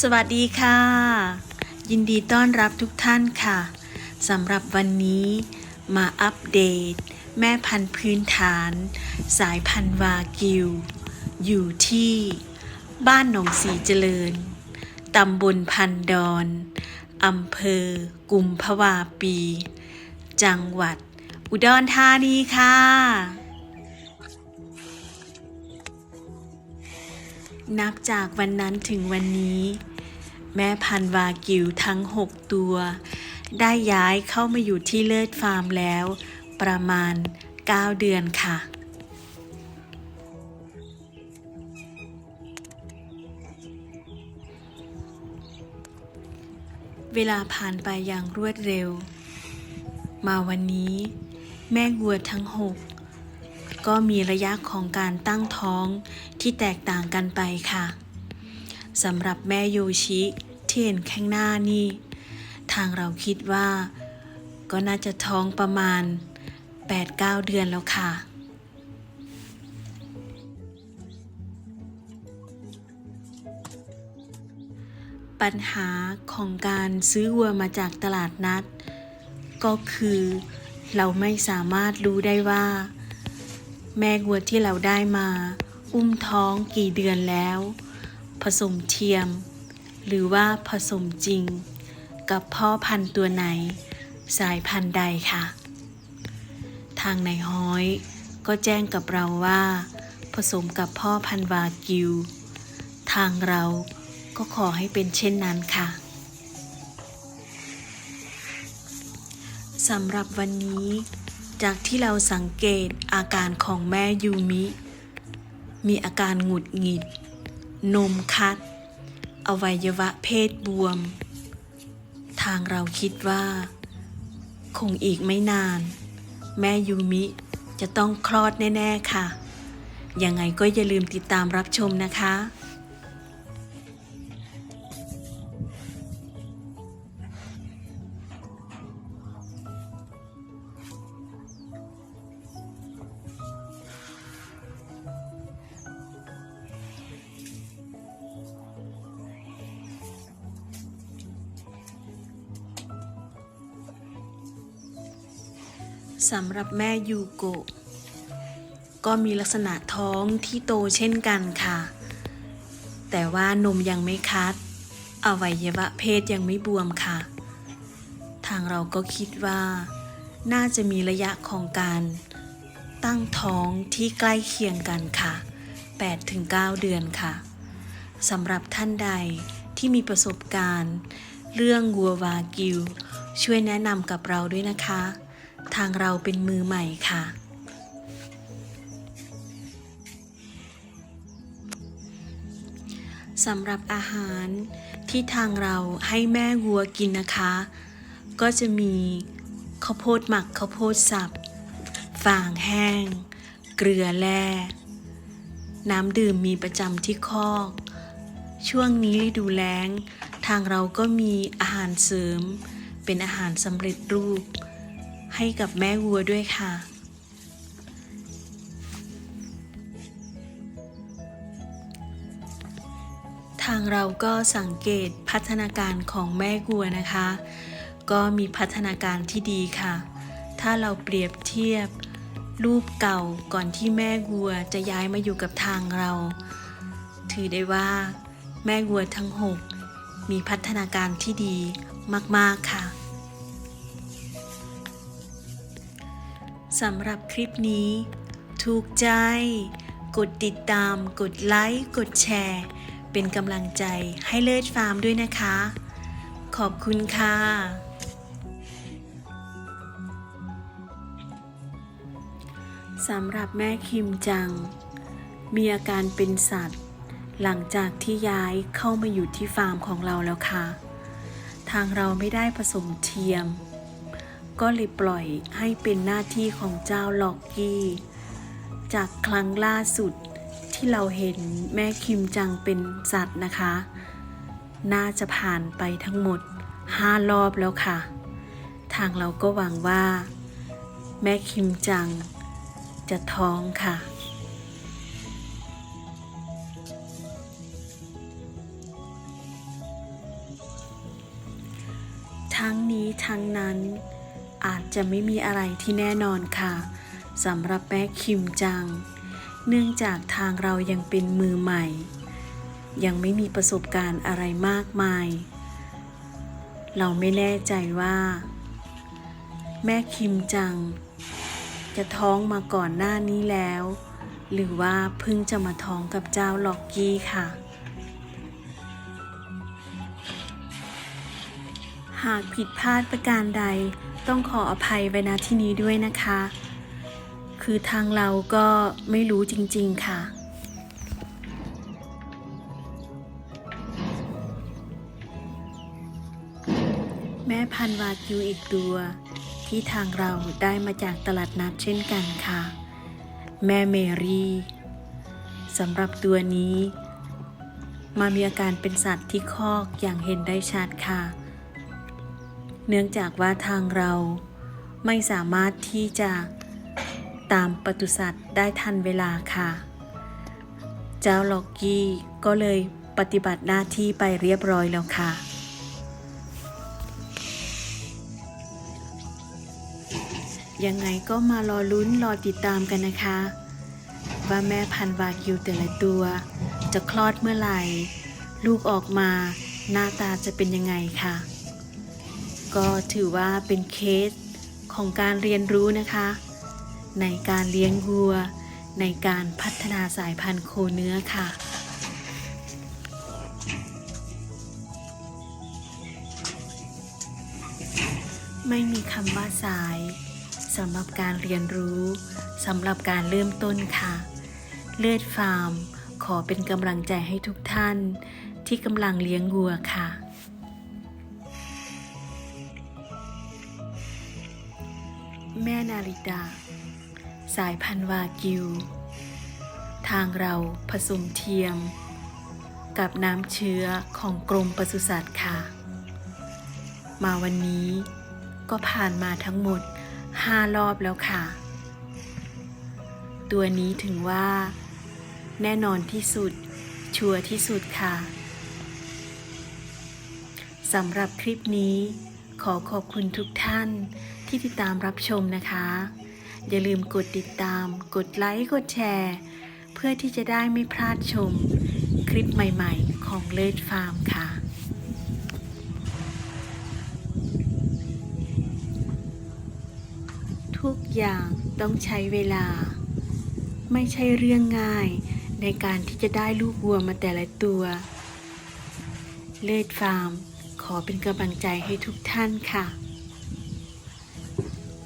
สวัสดีค่ะ ยินดีต้อนรับทุกท่านค่ะสำหรับวันนี้มาอัปเดต แม่พันธุ์พื้นฐาน สายพันธุ์วากิว อยู่ที่ บ้านหนองสีเจริญตำบลพันดอนอำเภอ กุมภาวาปี จังหวัด อุดรธานีค่ะ นับจากวันนั้นถึงวันนี้ แม่พันวากิวทั้ง 6 ตัว ได้ย้ายเข้ามาอยู่ที่เลิศฟาร์มแล้ว ประมาณ 9 เดือนค่ะเวลาผ่านไปอย่างรวดเร็ว มาวันนี้ แม่วัวทั้ง6ก็ ก็มีระยะของการตั้งท้องที่แตกต่างกันไปค่ะสำหรับแม่โยชิที่เห็นข้างหน้านี่ ทางเราคิดว่า ก็น่าจะท้องประมาณ 8-9 เดือนแล้วค่ะปัญหาของการซื้อวัวมาจากตลาดนัด ก็คือเราไม่สามารถรู้ได้ว่า แม่วัวที่เราได้มา อุ้มท้องกี่เดือนแล้ว ผสมเทียม หรือว่าผสมจริง กับพ่อพันธุ์ตัวไหน สายพันธุ์ใดค่ะ ทางนายฮ้อยก็แจ้งกับเราว่า ผสมกับพ่อพันธุ์วากิว ทางเราก็ขอให้เป็นเช่นนั้นค่ะสำหรับวันนี้ จากที่เราสังเกตอาการของแม่ยูมิ มีอาการหงุดหงิด นมคัด อวัยวะเพศบวม ทางเราคิดว่า คงอีกไม่นาน แม่ยูมิจะต้องคลอดแน่ ๆ ค่ะ ยังไงก็อย่าลืมติดตามรับชมนะคะ สำหรับแม่ยูโกะก็มีลักษณะท้องที่โตเช่นกันค่ะ แต่ว่านมยังไม่คัด อวัยวะเพศยังไม่บวมค่ะ ทางเราก็คิดว่า น่าจะมีระยะของการ ตั้งท้องที่ใกล้เคียงกันค่ะ 8-9 เดือนค่ะสำหรับท่านใดที่มีประสบการณ์ เรื่องวัววากิว ช่วยแนะนำกับเราด้วยนะคะ ทางเราเป็นมือใหม่ค่ะ สำหรับอาหารที่ทางเราให้แม่วัวกินนะคะ ก็จะมีข้าวโพดหมักข้าวโพดสับฟางแห้ง เกลือแร่น้ำดื่มมีประจำที่คอก ช่วงนี้ฤดูแล้ง ทางเราก็มีอาหารเสริม เป็นอาหารสำเร็จรูป ให้กับแม่วัวด้วยค่ะ ทางเราก็สังเกตพัฒนาการของแม่วัวนะคะ ก็มีพัฒนาการที่ดีค่ะ ถ้าเราเปรียบเทียบรูปเก่าก่อนที่แม่วัวจะย้ายมาอยู่กับทางเรา ถือได้ว่า แม่วัวทั้งหกมีพัฒนาการที่ดีมาก ๆ ค่ะ สำหรับคลิปนี้ ถูกใจ กดติดตาม กดไลค์ กดแชร์ เป็นกำลังใจให้เลิศฟาร์มด้วยนะคะ ขอบคุณค่ะสำหรับแม่คิมจัง มีอาการเป็นสัตว์ หลังจากที่ย้ายเข้ามาอยู่ที่ฟาร์มของเราแล้วค่ะ ทางเราไม่ได้ผสมเทียม ก็เลยปล่อยให้เป็นหน้าที่ของเจ้าล็อกกี้ จากครั้งล่าสุดที่เราเห็นแม่คิมจังเป็นสัตว์นะคะ น่าจะผ่านไปทั้งหมด 5 รอบแล้วค่ะ ทางเราก็หวังว่า แม่คิมจัง จะท้องค่ะทั้งนี้ทั้งนั้น อาจจะไม่มีอะไรที่แน่นอนค่ะสำหรับแม่คิมจัง เนื่องจากทางเรายังเป็นมือใหม่ ยังไม่มีประสบการณ์อะไรมากมาย เราไม่แน่ใจว่า แม่คิมจัง จะท้องมาก่อนหน้านี้แล้ว หรือว่าเพิ่งจะมาท้องกับเจ้าล็อกกี้ค่ะหากผิดพลาดประการใด ต้องขออภัยไว้ณที่นี้ด้วยนะคะ คือทางเราก็ไม่รู้จริง ๆ ค่ะ แม่พันวากิวอีกตัว ที่ทางเราได้มาจากตลาดนัดเช่นกันค่ะ แม่เมรี่สำหรับตัวนี้ มามีอาการเป็นสัตว์ที่คอกอย่างเห็นได้ชัดค่ะ เนื่องจากว่าทางเราไม่สามารถที่จะตามปศุสัตว์ได้ทันเวลาค่ะ เจ้าล็อกกี้ก็เลยปฏิบัติหน้าที่ไปเรียบร้อยแล้วค่ะ ยังไงก็มารอลุ้นรอติดตามกันนะคะ ว่าแม่พันวากิวแต่ละตัว จะคลอดเมื่อไหร่ ลูกออกมาหน้าตาจะเป็นยังไงค่ะ ก็ถือว่าเป็นเคสของการเรียนรู้นะคะ ในการเลี้ยงวัว ในการพัฒนาสายพันธุ์โคเนื้อค่ะไม่มีคำว่าสายสำหรับการเรียนรู้สำหรับการเริ่มต้นค่ะ เลือดฟาร์ม ขอเป็นกำลังใจให้ทุกท่านที่กำลังเลี้ยงวัวค่ะ แม่นาริดาสายพันวากิว ทางเราผสมเทียม กับน้ำเชื้อของกรมปศุสัตว์ค่ะ มาวันนี้ก็ผ่านมาทั้งหมด 5 รอบแล้วค่ะ ตัวนี้ถึงว่า แน่นอนที่สุด ชัวร์ที่สุดค่ะสำหรับคลิปนี้ขอขอบคุณทุกท่าน ที่ติดตามรับชมนะคะ อย่าลืมกดติดตาม กดไลค์กดแชร์ เพื่อที่จะได้ไม่พลาดชม คลิปใหม่ๆ ของเลิศฟาร์มค่ะทุกอย่างต้องใช้เวลา ไม่ใช่เรื่องง่ายในการที่จะได้ลูกวัวมาแต่ละตัว เลิศฟาร์ม ขอเป็นกำลังใจให้ทุกท่านค่ะ